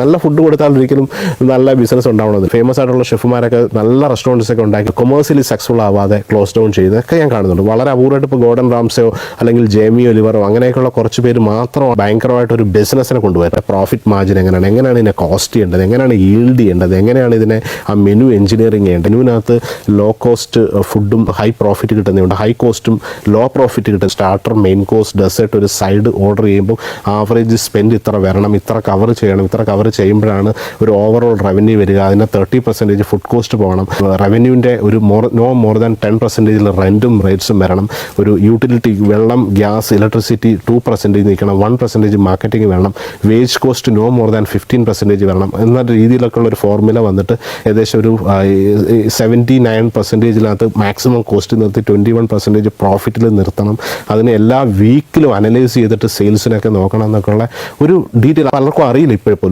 നല്ല ഫുഡ് കൊടുത്താൽ ഒരിക്കലും നല്ല ബിസിനസ് ഉണ്ടാവുന്നത് ഫേമസ് ആയിട്ടുള്ള ഷെഫുമാരൊക്കെ നല്ല റെസ്റ്റോറന്റ്സ് ഒക്കെ ഉണ്ടാക്കി കൊമേഴ്സ്യലി സക്സസ്ഫുൾ ആവാതെ ക്ലോസ് ഡൗൺ ചെയ്തൊക്കെ ഞാൻ കാണുന്നുണ്ട്. വളരെ അപൂർവമായിട്ട് ഇപ്പോൾ ഗോർഡൻ റാംസയോ അല്ലെങ്കിൽ ജേമി ഒലിവറോ അങ്ങനെയൊക്കെയുള്ള കുറച്ച് പേര് മാത്രം ഭയങ്കരമായിട്ട് ഒരു ബിസിനസ്സിനെ കൊണ്ടുവരുന്നത്. പ്രോഫിറ്റ് മാർജിൻ എങ്ങനെയാണ്? എങ്ങനെയാണ് ഇതിനെ കോസ്റ്റ് ചെയ്യേണ്ടത്? എങ്ങനെയാണ് ഈൽഡ് ചെയ്യേണ്ടത്? എങ്ങനെയാണ് ഇതിനെ ആ മെനു എഞ്ചിനീയറിംഗ് ചെയ്യേണ്ടത്? മെനുവിനകത്ത് ലോ കോസ്റ്റ് ഫുഡും ഹൈ പ്രോഫിറ്റ് കിട്ടുന്നുണ്ട് ഹൈ കോസ്റ്റും ലോ പ്രോഫിറ്റ് കിട്ടും സ്റ്റാർട്ടർ മെയിൻ കോസ്റ്റ് ഡെസേർട്ട് ഒരു സൈഡ് ഓർഡർ ചെയ്യുമ്പോൾ ആവറേജ് സ്പെൻഡ് ഇത്ര വരണം ഇത്ര കവർ ചെയ്യണം ഇത്ര കവർ ചെയ്യുമ്പോഴാണ് ഒരു ഓവറോൾ റവന്യൂ വരിക. അതിന് തേർട്ടി പെർസെന്റേജ് ഫുഡ് കോസ്റ്റ് പോകണം. റവന്യൂവിന്റെ ഒരു more no more than ten പെർസെന്റേജിൽ റെന്റും റേറ്റ്സും വരണം. ഒരു യൂട്ടിലിറ്റി വെള്ളം ഗ്യാസ് ഇലക്ട്രിസിറ്റി ടു പെർസെന്റേജ് നിൽക്കണം. വൺ പെർസെന്റേജ് മാർക്കറ്റിംഗ് വേണം. Wage cost no more than fifteen percentage വരണം. എന്ന രീതിയിലൊക്കെ ഉള്ള ഒരു ഫോർമുല വന്നിട്ട് ഏകദേശം ഒരു സെവന്റി നയൻ പെർസെന്റേജിനകത്ത് മാക്സിമം കോസ്റ്റ് നിർത്തി ട്വന്റി വൺ പെർസെന്റേജ് പ്രോഫിറ്റിൽ നിർത്തണം. അതിനെ എല്ലാ വീക്കിലും അനലൈസ് ചെയ്തിട്ട് സെയിൽസിനൊക്കെ നോക്കണം എന്നൊക്കെയുള്ള ഒരു ഡീറ്റെയിൽ പലർക്കും അറിയില്ല ഇപ്പോഴപ്പോലും